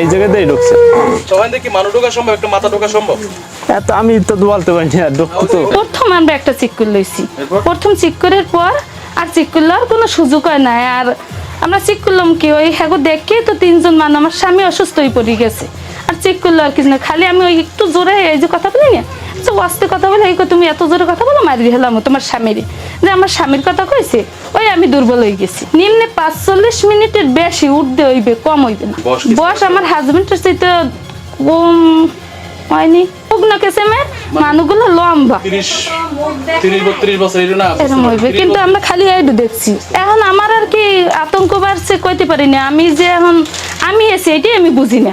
এই জায়গাতেই ঢুকছে। সবাই দেখি মানুষ ঢোকা সম্ভব একটা মাথা ঢোকা সম্ভব? এত আমি তো বলতে পারি না ঢুকতো তো প্রথম আমরা একটা চেক করে লইছি। প্রথম চেক করার পর আর চেক করলে আর কোনো সুযোগ হয় না আর আমরা চেক করলাম কি ওই হ্যাঁ দেখে তো তিনজন মানুষ আমার স্বামী অসুস্থ হয়ে পড়ে গেছে। আর চেক করল আর কিছু না খালি আমি ওই একটু জোরে এই যে কথা বলি না যে আস্তে কথা বলে এই তুমি এত জোরে কথা বলো মারি হেলাম তোমার স্বামীর। যে আমার স্বামীর কথা কইছে ওই আমি দুর্বল হয়ে গেছি। নিম্নে পাঁচচল্লিশ মিনিটের বেশি উঠতে হইবে কম হইবে না। বয়স আমার হাজবেন্ডের চাইতে কম হয়নি। হোক কেসে মে মানুষগুলো লম্বা। কিন্তু আমরা খালি এইটু দেখছি। এখন আমার আর কি আতঙ্ক বাড়ছে কইতে পারি না। আমি যে এখন আমি এসে এটাই আমি বুঝি না।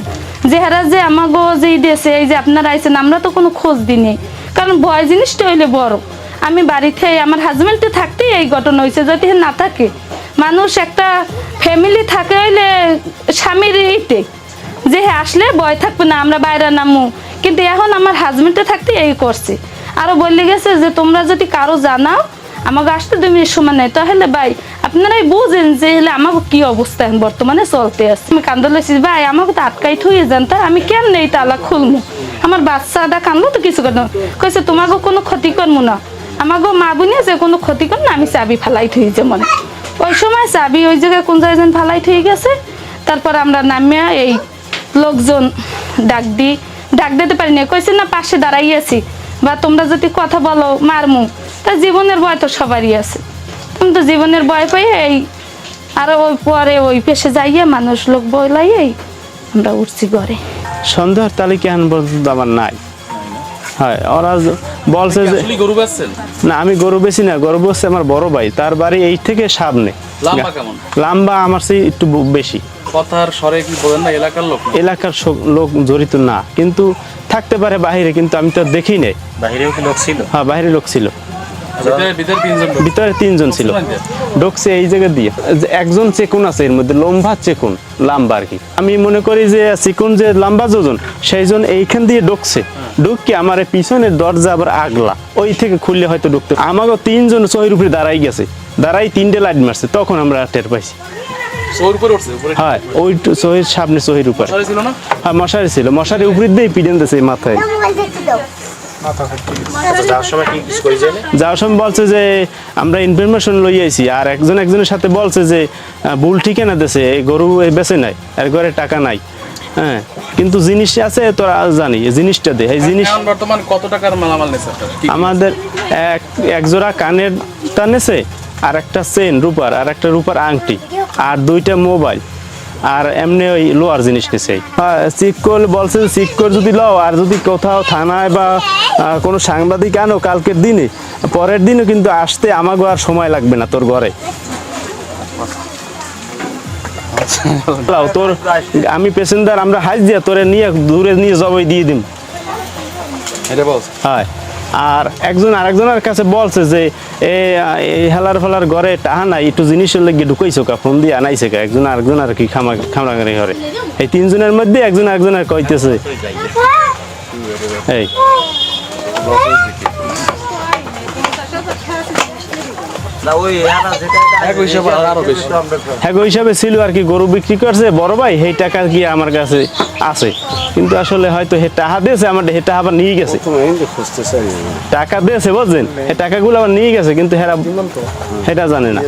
যে হারা যে আমাগো যে দেশে, এই যে আপনারা আইছেন, আমরা তো কোনো খোঁজ দিই কারণ ভয় জিনিসটা হইলে বড়। আমি বাড়িতে, আমার হাজবেন্ডে থাকতেই এই ঘটনা হয়েছে যদি না থাকে। মানুষ একটা ফ্যামিলি থাকে হইলে স্বামীর এইতে যে হ্যাঁ আসলে ভয় থাকবে না, আমরা বাইরে নামু। কিন্তু এখন আমার হাজবেন্ডে থাকতে এই করছে। আরও বলে গেছে যে, তোমরা যদি কারও জানাও আমাকে আসতে দুই মিনিট সময় নেই, তাহলে ভাই আপনারাই বুঝেন যে হলে আমাকে কি অবস্থা বর্তমানে চলতে আছে। আমি কান্দলেছি ভাই, আমাকে তো আটকাই থুয়ে যান তা, আমি কেন নেই তালা খুলমু? আমার বাচ্চাটা কান্দলো তো কিছু করো কইছে তোমাকে কোনো ক্ষতি করব না। আমাকে মা বুনিয়া যে কোনো ক্ষতি কর না, আমি চাবি ফালাই থুই যেমন ওই সময় চাবি ওই জায়গায় কোন জায়গায় ফালাই থুই গেছে। তারপর আমরা নামিয়া এই লোকজন ডাক দি ডাক দিতে পারি না কইছে, না, পাশে দাঁড়াই আছি। বা, তোমরা যদি কথা বলো, মারমু। তা, জীবনের ভয় তো সবারই আছে। তুমি তো জীবনের ভয় পাই এই আরও ওই পরে ওই পেশে যাইয়ে মানুষ লোক বইলাইয়েই আমরা উঠছি ঘরে। সন্দেহের তালিকা এখন পর্যন্ত আমার নাই। হয় ওরা বলছে যে গরু বেচছেন? না আমি গরু বেশি না গরু বসছে আমার বড় ভাই। তার বাড়ি এই থেকে সামনে। লম্বা কেমন? লাম্বা আমার সেই একটু বেশি। কথার স্বরে কি বলেন না এলাকার লোক এলাকার লোক জড়িত না। কিন্তু থাকতে পারে বাইরে কিন্তু আমি তো দেখি নাই। বাহিরেও কি লোক ছিল? হ্যাঁ বাইরে লোক ছিল। ভিতরে ভিতরে তিনজন ছিল। ঢুকছে এই জায়গা দিয়ে। একজন চেকুন আছে এর মধ্যে লম্বা চেকুন লাম্বা আর কি। আমি মনে করি যে চিকুন যে লম্বা যোজন সেই জন এইখান দিয়ে ঢুকছে ঢুককে আমার এই পিছনের দরজা আবার আগলা। ওই থেকে খুললে হয়তো ঢুকতে আমাকে তিনজন চহির উপরে দাঁড়াই গেছে। দাঁড়াই তিনটে লাইট মারছে তখন আমরা টের পাইছি। হ্যাঁ ওই চহির সামনে চহির উপরে। সরে ছিল না? হ্যাঁ মশারি ছিল। মশারি উপরে দিয়ে পিডেন দিয়েছে মাথায়। আচ্ছা, যাওয়ার সময় যাবে যাওয়ার সময় বলছে যে আমরা ইনফরমেশন লই আইছি আর একজন একজনের সাথে বলছে যে ভুল ঠিকানা দেছে এই গরু এই বেচে নাই আর ঘরে টাকা নাই। হ্যাঁ কিন্তু জিনিস আছে তোরা জানি জিনিসটা দে এই জিনিস বর্তমান কত টাকার মালামাল নেছে আমাদের এক এক জোড়া কানের টানেছে আর একটা চেন রূপার আর একটা রূপার আংটি আর দুইটা মোবাইল। আর এমনি ওই লোয়ার জিনিস নিছে। হ্যাঁ চেক করলে বলছে চেক করে যদি লও আর যদি কোথাও থানায় বা কোনো সাংবাদিক আনো কালকের দিনে পরের দিনও কিন্তু আসতে আমাকে আর সময় লাগবে না তোর ঘরে। তোর আমি পেসেঞ্জার আমরা হাজ দিয়া তোরে নিয়ে দূরে নিয়ে জবাই দিয়ে দিম। এটা বলছে হয়। আর একজন আরেকজনের কাছে বলছে যে এই হেলার ফেলার ঘরে টাহা নাই একটু জিনিসের লেগে ঢুকাইছো কা ফোন দিয়ে আনাইছে কা? একজন আরেকজন আর কি খামা খামড়াগাড়ি ঘরে এই তিনজনের মধ্যে একজন আরেকজনের কইতেছে এই না ওই এরা যেটা এক হিসাবে আরও বেশি হ্যাঁ হিসাবে ছিল আর কি গরু বিক্রি করছে বড় ভাই সেই টাকা কি আমার কাছে আছে। কিন্তু আসলে হয়তো হে টাকা দিয়েছে আমার হে টাকা আবার নিয়ে গেছে। টাকা দিয়েছে বুঝছেন? এই টাকাগুলো আবার নিয়ে গেছে কিন্তু হেরা সেটা জানে না।